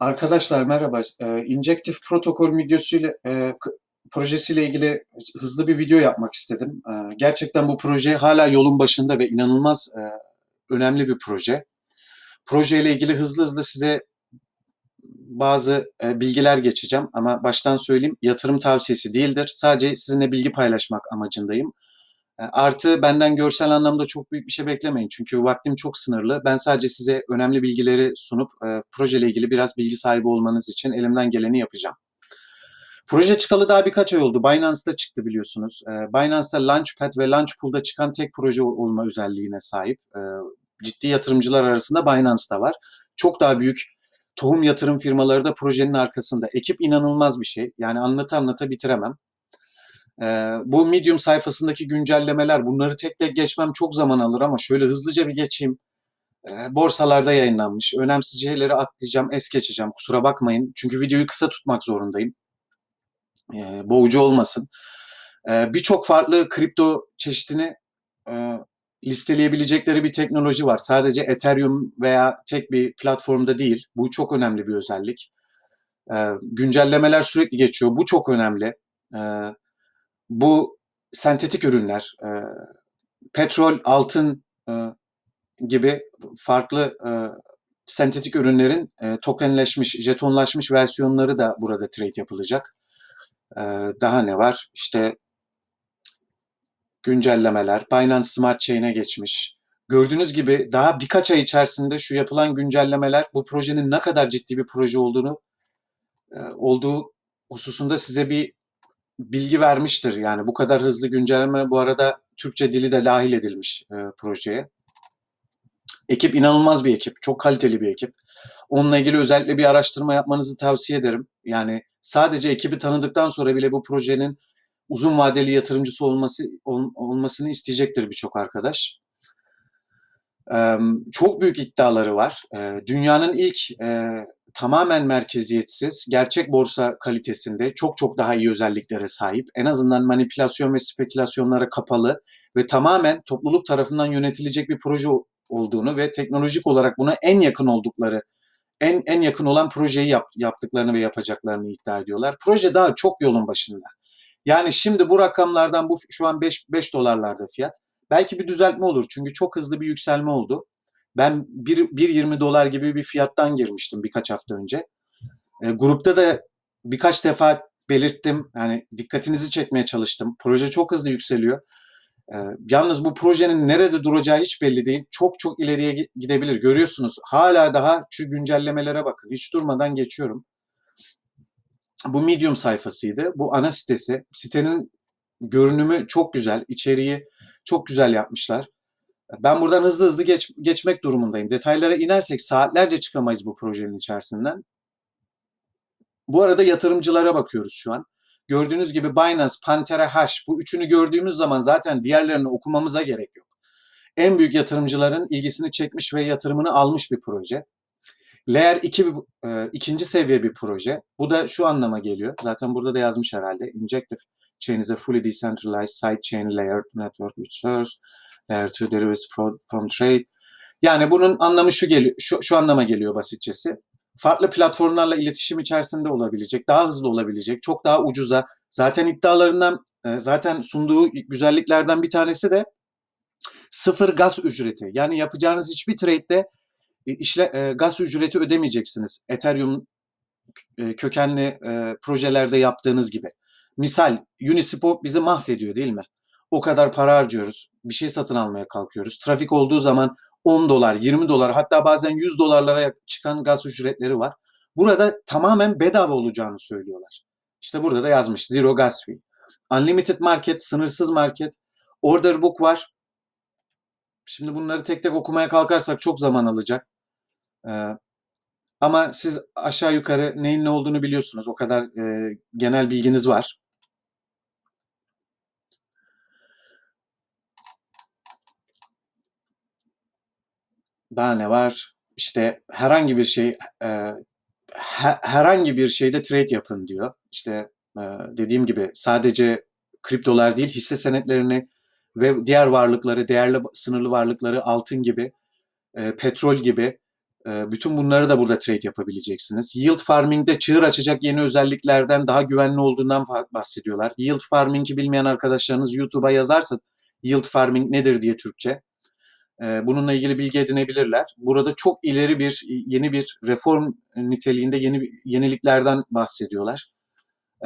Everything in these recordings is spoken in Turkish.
Arkadaşlar merhaba. Eee, Injective protokol videosuyla k- projesiyle ilgili hızlı bir video yapmak istedim. Eee, gerçekten bu proje hala yolun başında ve inanılmaz eee, önemli bir proje. Projeyle ilgili hızlı hızlı size bazı eee, bilgiler geçeceğim ama baştan söyleyeyim yatırım tavsiyesi değildir. Sadece sizinle bilgi paylaşmak amacındayım. E, Artı benden görsel anlamda çok büyük bir şey beklemeyin. Çünkü vaktim çok sınırlı. Ben sadece size önemli bilgileri sunup e, projeyle ilgili biraz bilgi sahibi olmanız için elimden geleni yapacağım. Proje çıkalı daha birkaç ay oldu. Binance'da çıktı biliyorsunuz. E, Binance'da Launchpad ve Launchpool'da çıkan tek proje olma özelliğine sahip. E, ciddi yatırımcılar arasında Binance'da var. Çok daha büyük tohum yatırım firmaları da projenin arkasında. Ekip inanılmaz bir şey. Yani anlata anlata bitiremem. Ee, bu Medium sayfasındaki güncellemeler, bunları tek tek geçmem çok zaman alır ama şöyle hızlıca bir geçeyim. Ee, borsalarda yayınlanmış. Önemsiz şeyleri atlayacağım, es geçeceğim. Kusura bakmayın. Çünkü videoyu kısa tutmak zorundayım. Ee, boğucu olmasın. Ee, Birçok farklı kripto çeşidini e, listeleyebilecekleri bir teknoloji var. Sadece Ethereum veya tek bir platformda değil. Bu çok önemli bir özellik. Ee, güncellemeler sürekli geçiyor. Bu çok önemli. Ee, bu sentetik ürünler, e, petrol, altın e, gibi farklı e, sentetik ürünlerin e, tokenleşmiş, jetonlaşmış versiyonları da burada trade yapılacak. E, daha ne var? İşte güncellemeler, Binance Smart Chain'e geçmiş. Gördüğünüz gibi daha birkaç ay içerisinde şu yapılan güncellemeler bu projenin ne kadar ciddi bir proje olduğunu e, olduğu hususunda size bir bilgi vermiştir. Yani bu kadar hızlı güncelleme bu arada Türkçe dili de dahil edilmiş e, projeye. Ekip inanılmaz bir ekip, çok kaliteli bir ekip. Onunla ilgili özellikle bir araştırma yapmanızı tavsiye ederim. Yani sadece ekibi tanıdıktan sonra bile bu projenin uzun vadeli yatırımcısı olması ol, olmasını isteyecektir birçok arkadaş. Ee, çok büyük iddiaları var. Ee, dünyanın ilk e, tamamen merkeziyetsiz, gerçek borsa kalitesinde çok çok daha iyi özelliklere sahip. En azından manipülasyon ve spekülasyonlara kapalı ve tamamen topluluk tarafından yönetilecek bir proje olduğunu ve teknolojik olarak buna en yakın oldukları, en en yakın olan projeyi yap, yaptıklarını ve yapacaklarını iddia ediyorlar. Proje daha çok yolun başında. Yani şimdi bu rakamlardan bu şu an 5 5 dolarlarda fiyat. Belki bir düzeltme olur çünkü çok hızlı bir yükselme oldu. Ben 1.20 dolar gibi bir fiyattan girmiştim birkaç hafta önce. E, grupta da birkaç defa belirttim. Yani dikkatinizi çekmeye çalıştım. Proje çok hızlı yükseliyor. E, yalnız bu projenin nerede duracağı hiç belli değil. Çok çok ileriye gidebilir. Görüyorsunuz hala daha şu güncellemelere bakın. Hiç durmadan geçiyorum. Bu Medium sayfasıydı. Bu ana sitesi. Sitenin görünümü çok güzel. içeriği çok güzel yapmışlar. Ben buradan hızlı hızlı geç, geçmek durumundayım. Detaylara inersek saatlerce çıkamayız bu projenin içerisinden. Bu arada yatırımcılara bakıyoruz şu an. Gördüğünüz gibi Binance, Pantera, Hash bu üçünü gördüğümüz zaman zaten diğerlerini okumamıza gerek yok. En büyük yatırımcıların ilgisini çekmiş ve yatırımını almış bir proje. Layer 2 e, ikinci seviye bir proje. Bu da şu anlama geliyor. Zaten burada da yazmış herhalde. Injective chain is a fully decentralized sidechain layer network which serves layer 2 derivatives from trade. Yani bunun anlamı şu geliyor, şu, şu anlama geliyor basitçesi. Farklı platformlarla iletişim içerisinde olabilecek, daha hızlı olabilecek, çok daha ucuza. Zaten iddialarından, e, zaten sunduğu güzelliklerden bir tanesi de sıfır gaz ücreti. Yani yapacağınız hiçbir trade'de e, işle e, gaz ücreti ödemeyeceksiniz. Ethereum kökenli projelerde yaptığınız gibi. Misal Uniswap bizi mahvediyor değil mi? O kadar para harcıyoruz. Bir şey satın almaya kalkıyoruz. Trafik olduğu zaman 10 dolar, 20 dolar hatta bazen 100 dolarlara çıkan gaz ücretleri var. Burada tamamen bedava olacağını söylüyorlar. İşte burada da yazmış Zero Gas Fee. Unlimited Market, sınırsız market. Order Book var. Şimdi bunları tek tek okumaya kalkarsak çok zaman alacak. Ee, ama siz aşağı yukarı neyin ne olduğunu biliyorsunuz. O kadar e, genel bilginiz var. Daha ne var? İşte herhangi bir şey e, he, herhangi bir şeyde trade yapın diyor. İşte e, dediğim gibi sadece kriptolar değil hisse senetlerini ve diğer varlıkları, değerli sınırlı varlıkları, altın gibi, e, petrol gibi E, bütün bunları da burada trade yapabileceksiniz. Yield farming'de çığır açacak yeni özelliklerden daha güvenli olduğundan bahsediyorlar. Yield farming'i bilmeyen arkadaşlarınız YouTube'a yazarsa yield farming nedir diye Türkçe. E, bununla ilgili bilgi edinebilirler. Burada çok ileri bir yeni bir reform niteliğinde yeni yeniliklerden bahsediyorlar.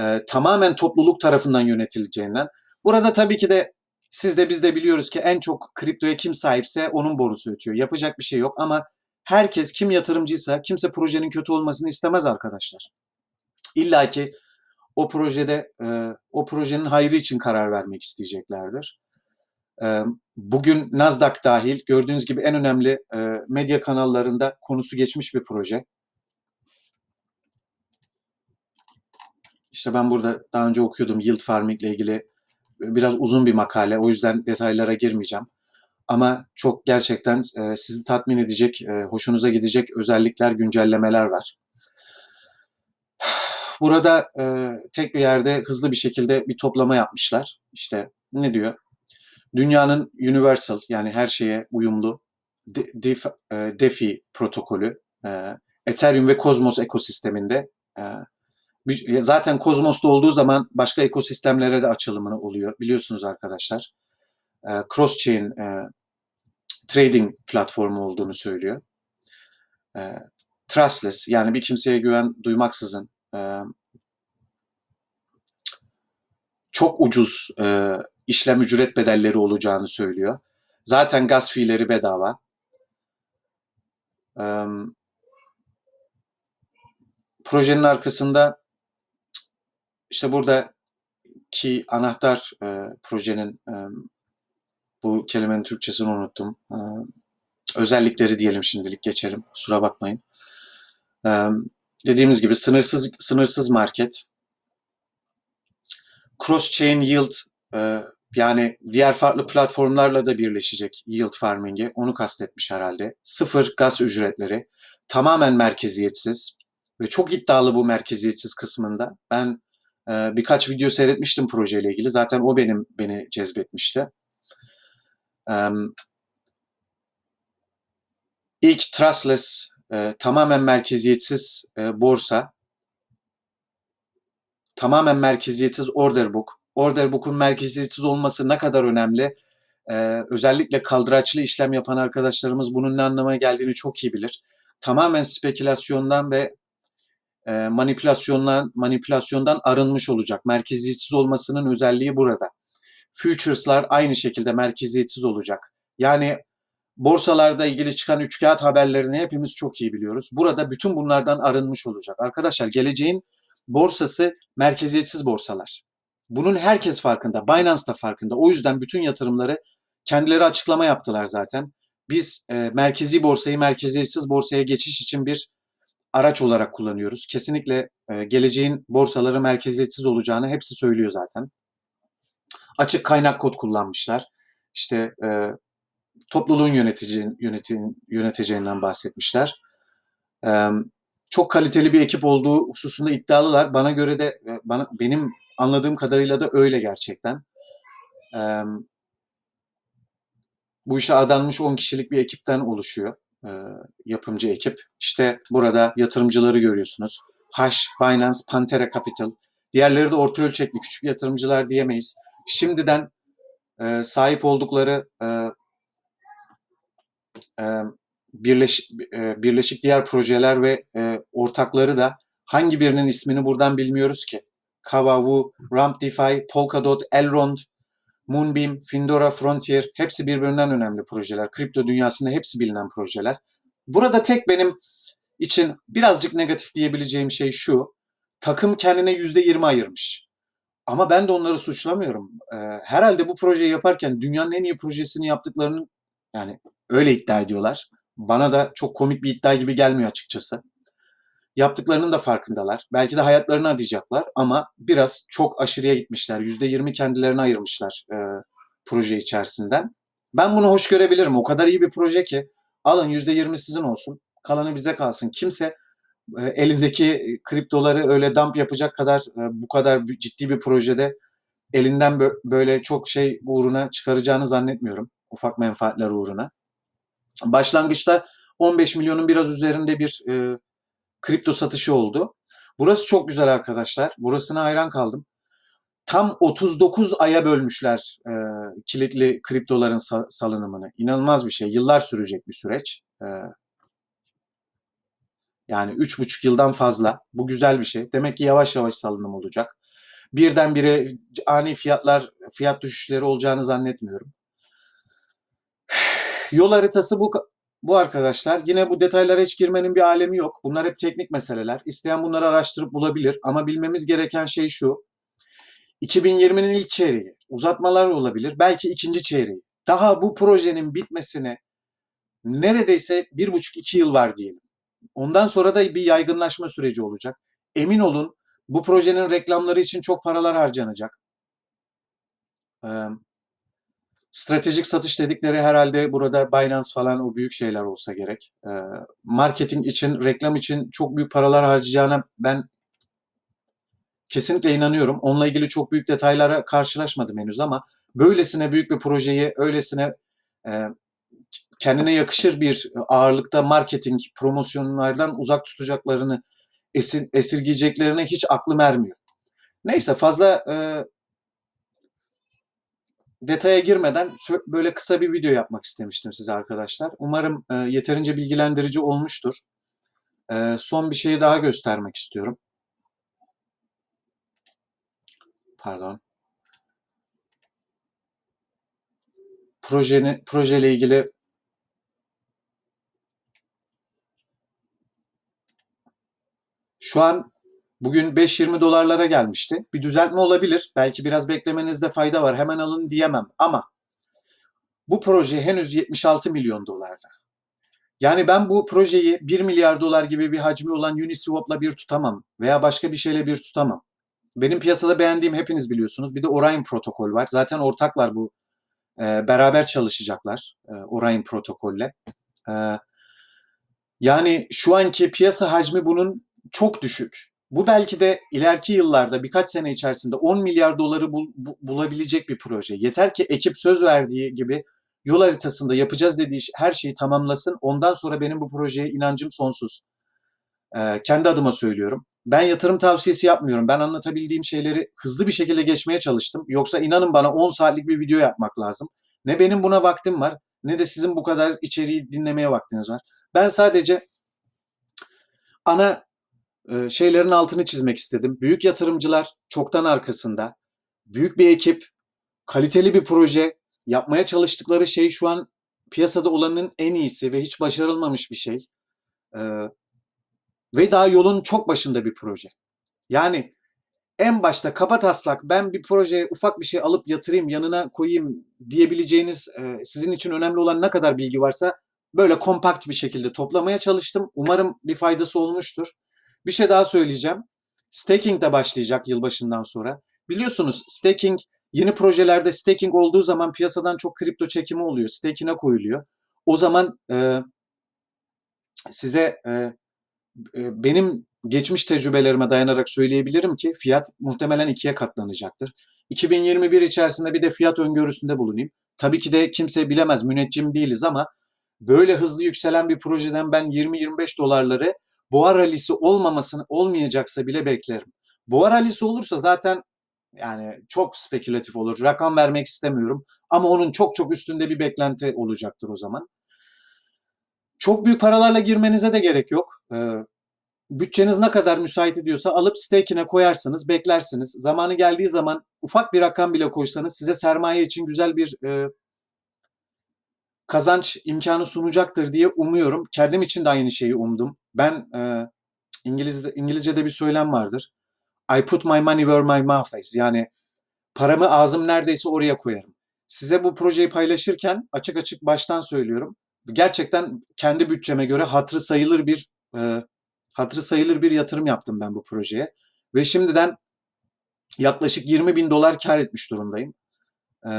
E, tamamen topluluk tarafından yönetileceğinden. Burada tabii ki de siz de biz de biliyoruz ki en çok kriptoya kim sahipse onun borusu ötüyor. Yapacak bir şey yok ama herkes kim yatırımcıysa kimse projenin kötü olmasını istemez arkadaşlar. İlla ki o projede e, o projenin hayrı için karar vermek isteyeceklerdir. E, bugün Nasdaq dahil gördüğünüz gibi en önemli e, medya kanallarında konusu geçmiş bir proje. İşte ben burada daha önce okuyordum yield farming ile ilgili biraz uzun bir makale. O yüzden detaylara girmeyeceğim. Ama çok gerçekten e, sizi tatmin edecek, e, hoşunuza gidecek özellikler, güncellemeler var. Burada tek bir yerde hızlı bir şekilde bir toplama yapmışlar. İşte ne diyor? Dünyanın universal yani her şeye uyumlu e, DeFi protokolü e, Ethereum ve Cosmos ekosisteminde e, zaten Cosmos'ta olduğu zaman başka ekosistemlere de açılımı oluyor biliyorsunuz arkadaşlar. Cross-chain e, trading platformu olduğunu söylüyor. Trustless yani bir kimseye güven duymaksızın çok ucuz işlem ücret bedelleri olacağını söylüyor. Zaten gaz fiilleri bedava. E, projenin arkasında işte burada ki anahtar e, projenin e, bu kelimenin Türkçesini unuttum. E, özellikleri diyelim şimdilik geçelim. Kusura bakmayın. E, dediğimiz gibi sınırsız sınırsız market, cross chain yield yani diğer farklı platformlarla da birleşecek yield farming'i onu kastetmiş herhalde. Sıfır gaz ücretleri, tamamen merkeziyetsiz ve çok iddialı bu merkeziyetsiz kısmında. Ben e, birkaç video seyretmiştim projeyle ilgili. Zaten o benim beni cezbetmişti. E, ilk trustless, e, tamamen merkeziyetsiz e, borsa, tamamen merkeziyetsiz order book. Order book'un merkeziyetsiz olması ne kadar önemli? Ee, özellikle kaldıraçlı işlem yapan arkadaşlarımız bunun ne anlamaya geldiğini çok iyi bilir. Tamamen spekülasyondan ve e, manipülasyondan manipülasyondan arınmış olacak. Merkeziyetsiz olmasının özelliği burada. Futures'lar aynı şekilde merkeziyetsiz olacak. Yani borsalarda ilgili çıkan üçkağıt haberlerini hepimiz çok iyi biliyoruz. Burada bütün bunlardan arınmış olacak. Arkadaşlar geleceğin borsası merkeziyetsiz borsalar. Bunun herkes farkında. Binance da farkında. O yüzden bütün yatırımları kendileri açıklama yaptılar zaten. Biz e, merkezi borsayı merkeziyetsiz borsaya geçiş için bir araç olarak kullanıyoruz. Kesinlikle e, geleceğin borsaları merkeziyetsiz olacağını hepsi söylüyor zaten. Açık kaynak kod kullanmışlar. İşte e, topluluğun yönetici, yönetin, yöneteceğinden bahsetmişler. E, çok kaliteli bir ekip olduğu hususunda iddialılar. Bana göre de e, bana benim anladığım kadarıyla da öyle gerçekten. E, bu işe adanmış 10 kişilik bir ekipten oluşuyor e, yapımcı ekip. İşte burada yatırımcıları görüyorsunuz. Hash, Binance, Pantera Capital. Diğerleri de orta ölçekli küçük yatırımcılar diyemeyiz. Şimdiden e, sahip oldukları e, e, birleş, e, birleşik diğer projeler ve e, ortakları da hangi birinin ismini buradan bilmiyoruz ki. Kavavu, Ramp DeFi, Polkadot, Elrond, Moonbeam, Findora, Frontier hepsi birbirinden önemli projeler. Kripto dünyasında hepsi bilinen projeler. Burada tek benim için birazcık negatif diyebileceğim şey şu. Takım kendine %20 ayırmış. Ama ben de onları suçlamıyorum. Ee, herhalde bu projeyi yaparken dünyanın en iyi projesini yaptıklarını yani öyle iddia ediyorlar. Bana da çok komik bir iddia gibi gelmiyor açıkçası. Yaptıklarının da farkındalar. Belki de hayatlarını adayacaklar ama biraz çok aşırıya gitmişler. %20 kendilerine ayırmışlar e, proje içerisinden. Ben bunu hoş görebilirim. O kadar iyi bir proje ki alın %20 sizin olsun. Kalanı bize kalsın. Kimse e, elindeki kriptoları öyle dump yapacak kadar e, bu kadar ciddi bir projede elinden bö- böyle çok şey uğruna çıkaracağını zannetmiyorum. Ufak menfaatler uğruna. Başlangıçta 15 milyonun biraz üzerinde bir e, kripto satışı oldu. Burası çok güzel arkadaşlar. Burasına hayran kaldım. Tam 39 aya bölmüşler e, kilitli kriptoların sa- salınımını. İnanılmaz bir şey. Yıllar sürecek bir süreç. E, yani 3,5 yıldan fazla. Bu güzel bir şey. Demek ki yavaş yavaş salınım olacak. Birdenbire ani fiyatlar, fiyat düşüşleri olacağını zannetmiyorum. Yol haritası bu bu arkadaşlar. Yine bu detaylara hiç girmenin bir alemi yok. Bunlar hep teknik meseleler. İsteyen bunları araştırıp bulabilir. Ama bilmemiz gereken şey şu. 2020'nin ilk çeyreği. Uzatmalar olabilir. Belki ikinci çeyreği. Daha bu projenin bitmesine neredeyse bir buçuk iki yıl var diyelim. Ondan sonra da bir yaygınlaşma süreci olacak. Emin olun bu projenin reklamları için çok paralar harcanacak. Stratejik satış dedikleri herhalde burada Binance falan o büyük şeyler olsa gerek. Ee, marketing için, reklam için çok büyük paralar harcayacağına ben kesinlikle inanıyorum. Onunla ilgili çok büyük detaylara karşılaşmadım henüz ama böylesine büyük bir projeyi, öylesine e, kendine yakışır bir ağırlıkta marketing, promosyonlardan uzak tutacaklarını, esir, esirgeyeceklerine hiç aklım ermiyor. Neyse fazla e, detaya girmeden böyle kısa bir video yapmak istemiştim size arkadaşlar. Umarım e, yeterince bilgilendirici olmuştur. E, son bir şeyi daha göstermek istiyorum. Pardon. Projeni, projeyle ilgili Şu an bugün 5-20 dolarlara gelmişti. Bir düzeltme olabilir. Belki biraz beklemenizde fayda var. Hemen alın diyemem ama bu proje henüz 76 milyon dolarda. Yani ben bu projeyi 1 milyar dolar gibi bir hacmi olan Uniswap'la bir tutamam veya başka bir şeyle bir tutamam. Benim piyasada beğendiğim hepiniz biliyorsunuz. Bir de Orion protokol var. Zaten ortaklar bu. E, beraber çalışacaklar e, Orion protokolle. E, yani şu anki piyasa hacmi bunun çok düşük. Bu belki de ileriki yıllarda birkaç sene içerisinde 10 milyar doları bul, bu, bulabilecek bir proje. Yeter ki ekip söz verdiği gibi yol haritasında yapacağız dediği her şeyi tamamlasın. Ondan sonra benim bu projeye inancım sonsuz. Ee, kendi adıma söylüyorum. Ben yatırım tavsiyesi yapmıyorum. Ben anlatabildiğim şeyleri hızlı bir şekilde geçmeye çalıştım. Yoksa inanın bana 10 saatlik bir video yapmak lazım. Ne benim buna vaktim var ne de sizin bu kadar içeriği dinlemeye vaktiniz var. Ben sadece ana şeylerin altını çizmek istedim. Büyük yatırımcılar çoktan arkasında. Büyük bir ekip, kaliteli bir proje, yapmaya çalıştıkları şey şu an piyasada olanın en iyisi ve hiç başarılmamış bir şey. Ve daha yolun çok başında bir proje. Yani en başta kaba taslak ben bir projeye ufak bir şey alıp yatırayım yanına koyayım diyebileceğiniz sizin için önemli olan ne kadar bilgi varsa böyle kompakt bir şekilde toplamaya çalıştım. Umarım bir faydası olmuştur. Bir şey daha söyleyeceğim. Staking de başlayacak yılbaşından sonra. Biliyorsunuz staking yeni projelerde staking olduğu zaman piyasadan çok kripto çekimi oluyor. Staking'e koyuluyor. O zaman e, size e, e, benim geçmiş tecrübelerime dayanarak söyleyebilirim ki fiyat muhtemelen ikiye katlanacaktır. 2021 içerisinde bir de fiyat öngörüsünde bulunayım. Tabii ki de kimse bilemez, müneccim değiliz ama böyle hızlı yükselen bir projeden ben 20-25 dolarları boğa rallisi olmamasını olmayacaksa bile beklerim. Boğa rallisi olursa zaten yani çok spekülatif olur. Rakam vermek istemiyorum ama onun çok çok üstünde bir beklenti olacaktır o zaman. Çok büyük paralarla girmenize de gerek yok. Ee, bütçeniz ne kadar müsait ediyorsa alıp stake'ine koyarsınız, beklersiniz. Zamanı geldiği zaman ufak bir rakam bile koysanız size sermaye için güzel bir e, kazanç imkanı sunacaktır diye umuyorum. Kendim için de aynı şeyi umdum. Ben e, İngilizce, İngilizce'de bir söylem vardır. I put my money where my mouth is. Yani paramı ağzım neredeyse oraya koyarım. Size bu projeyi paylaşırken açık açık baştan söylüyorum. Gerçekten kendi bütçeme göre hatırı sayılır bir e, hatırı sayılır bir yatırım yaptım ben bu projeye. Ve şimdiden yaklaşık 20 bin dolar kar etmiş durumdayım. E,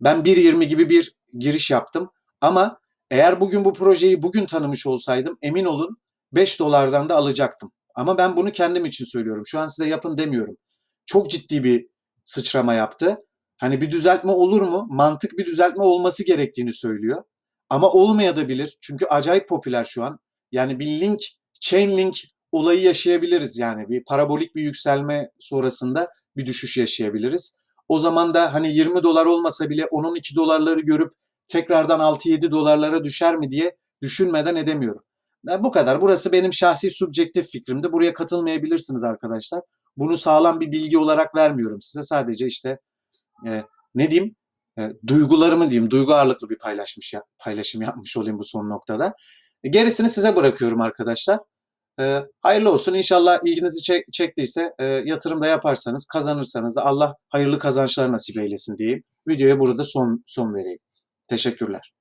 ben 1.20 gibi bir giriş yaptım. Ama eğer bugün bu projeyi bugün tanımış olsaydım emin olun 5 dolardan da alacaktım. Ama ben bunu kendim için söylüyorum. Şu an size yapın demiyorum. Çok ciddi bir sıçrama yaptı. Hani bir düzeltme olur mu? Mantık bir düzeltme olması gerektiğini söylüyor. Ama olmayabilir. Çünkü acayip popüler şu an. Yani bir link, chain link olayı yaşayabiliriz. Yani bir parabolik bir yükselme sonrasında bir düşüş yaşayabiliriz. O zaman da hani 20 dolar olmasa bile 10-12 dolarları görüp tekrardan 6-7 dolarlara düşer mi diye düşünmeden edemiyorum. Yani bu kadar. Burası benim şahsi subjektif fikrimdi. Buraya katılmayabilirsiniz arkadaşlar. Bunu sağlam bir bilgi olarak vermiyorum size. Sadece işte e, ne diyeyim e, duygularımı diyeyim, duygu ağırlıklı bir paylaşmış paylaşım yapmış olayım bu son noktada. E, gerisini size bırakıyorum arkadaşlar. E, hayırlı olsun. İnşallah ilginizi çek, çektiyse e, yatırım da yaparsanız, kazanırsanız da Allah hayırlı kazançlar nasip eylesin diyeyim. Videoya burada son son vereyim. Teşekkürler.